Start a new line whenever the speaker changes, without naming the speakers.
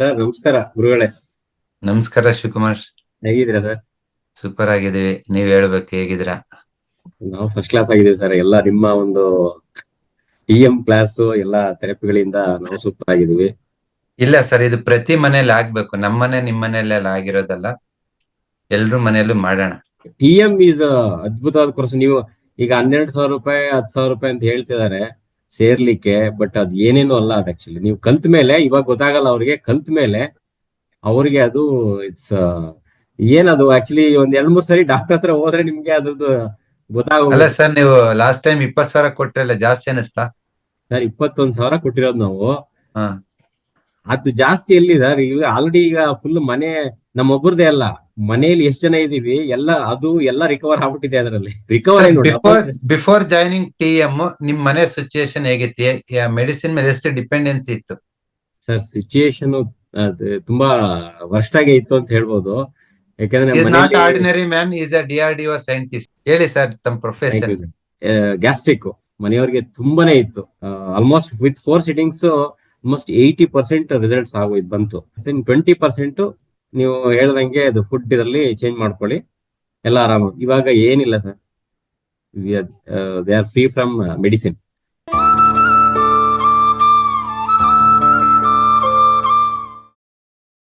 Sir ನಮಸ್ಕಾರ ಗುರುಗಳೇ.
ನಮಸ್ಕಾರ ಶಿವಕುಮಾರ್.
ಹೇಗಿದ್ದೀರಾ ಸರ್?
ಸೂಪರ್ ಆಗಿದೀವಿ ನೀವ್ ಹೇಳ್ಬೇಕು ಹೇಗಿದ್ದೀರಾ?
ನಾವು ಫಸ್ಟ್ ಕ್ಲಾಸ್ ಆಗಿದ್ದೀವಿ ಸರ್. ಎಲ್ಲ ನಿಮ್ಮ ಒಂದು ಟಿ ಎಂ ಕ್ಲಾಸ್ ಎಲ್ಲ ಥೆರಪಿಗಳಿಂದ ನಾವು ಸೂಪರ್ ಆಗಿದ್ದೀವಿ.
ಇಲ್ಲ ಸರ್ ಇದು ಪ್ರತಿ ಮನೇಲಿ ಆಗ್ಬೇಕು. ನಮ್ಮನೆ ನಿಮ್ ಮನೇಲೆಲ್ಲ ಆಗಿರೋದಲ್ಲ. ಎಲ್ರು ಮನೆಯಲ್ಲೂ ಮಾಡೋಣ.
ಟಿ ಎಂ ಈಸ್ ಅದ್ಭುತವಾದ ಕೋರ್ಸ್ ನೀವು ಈಗ ಹನ್ನೆರಡು ಸಾವಿರ ರೂಪಾಯಿ ಹತ್ತು ಸಾವಿರ ರೂಪಾಯಿ ಅಂತ ಹೇಳ್ತಿದ್ದಾರೆ. ಸೇರ್ಲಿಕ್ಕೆ ಬಟ್ ಅದ್ ಏನೇನು ಅಲ್ಲ ಅದು ಆಕ್ಚುಲಿ ನೀವು ಕಲ್ತ ಮೇಲೆ ಇವಾಗ ಗೊತ್ತಾಗಲ್ಲ ಅವ್ರಿಗೆ ಕಲ್ತ ಮೇಲೆ ಅವ್ರಿಗೆ ಅದು ಇಟ್ಸ್ ಏನದು ಆಕ್ಚುಲಿ ಒಂದ್ ಎರಡ್ ಮೂರ್ ಸರಿ ಡಾಕ್ಟರ್ ಹತ್ರ ಹೋದ್ರೆ ನಿಮ್ಗೆ ಅದ್ರದ್ದು ಗೊತ್ತಾಗಲ್ಲ
ಸರ್ ನೀವು ಲಾಸ್ಟ್ ಟೈಮ್ ಇಪ್ಪತ್ ಸಾವಿರ ಕೊಟ್ರಲ್ಲ ಜಾಸ್ತಿ ಅನಿಸ್ತಾ
ಸರ್ ಇಪ್ಪತ್ತೊಂದ್ ಸಾವಿರ ಕೊಟ್ಟಿರೋದು ನಾವು.
ಹಾ.
ಅದು ಜಾಸ್ತಿ ಎಲ್ಲಿ ಸರ್ ಈಗ ಆಲ್ರೆಡಿ ಈಗ ಫುಲ್ ಮನೆ ನಮ್ಮೊಬ್ಬರದೇ ಅಲ್ಲ. ಮನೆಯಲ್ಲಿ ಎಷ್ಟ್ ಜನ ಇದೀವಿ? ಎಲ್ಲ ಅದು ಎಲ್ಲ ರಿಕವರ್ ಆಗ್ಬಿಟ್ಟಿದೆ ಅದರಲ್ಲಿ. Recover
before joining T M ನಿಮ್ ಮನೆ ಸಿಚುಯೇಷನ್ ಹೇಗಿತ್ತು? ಮೆಡಿಸಿನ್ ಮೇಲೆ ಎಷ್ಟು ಡಿಪೆಂಡೆನ್ಸಿ ಇತ್ತು?
ಸರ್ ಸಿಚುಯೇಷನ್ ತುಂಬಾ ವರ್ಸ್ಟ್ ಆಗಿ ಇತ್ತು ಅಂತ ಹೇಳ್ಬೋದು. ಯಾಕಂದ್ರೆ
not ordinary man is a D R D scientist ಹೇಳಿ ಸರ್ ತಮ್ಮ ಪ್ರೊಫೆಸರ್
ಗ್ಯಾಸ್ಟ್ರಿಕ್ ಮನೆಯವರಿಗೆ ತುಂಬಾನೇ ಇತ್ತು. Almost with four sittings almost eighty percent results ಆಗೋಯ್ತು ಬಂತು. ಟ್ವೆಂಟಿ ಪರ್ಸೆಂಟ್ ನೀವು ಹೇಳ್ದಂಗೆ ಅದು ಫುಡ್ ಇದರಲ್ಲಿ ಚೇಂಜ್ ಮಾಡ್ಕೊಳ್ಳಿ. ಎಲ್ಲ ಆರಾಮ. ಇವಾಗ ಏನಿಲ್ಲ sir they are free from medicine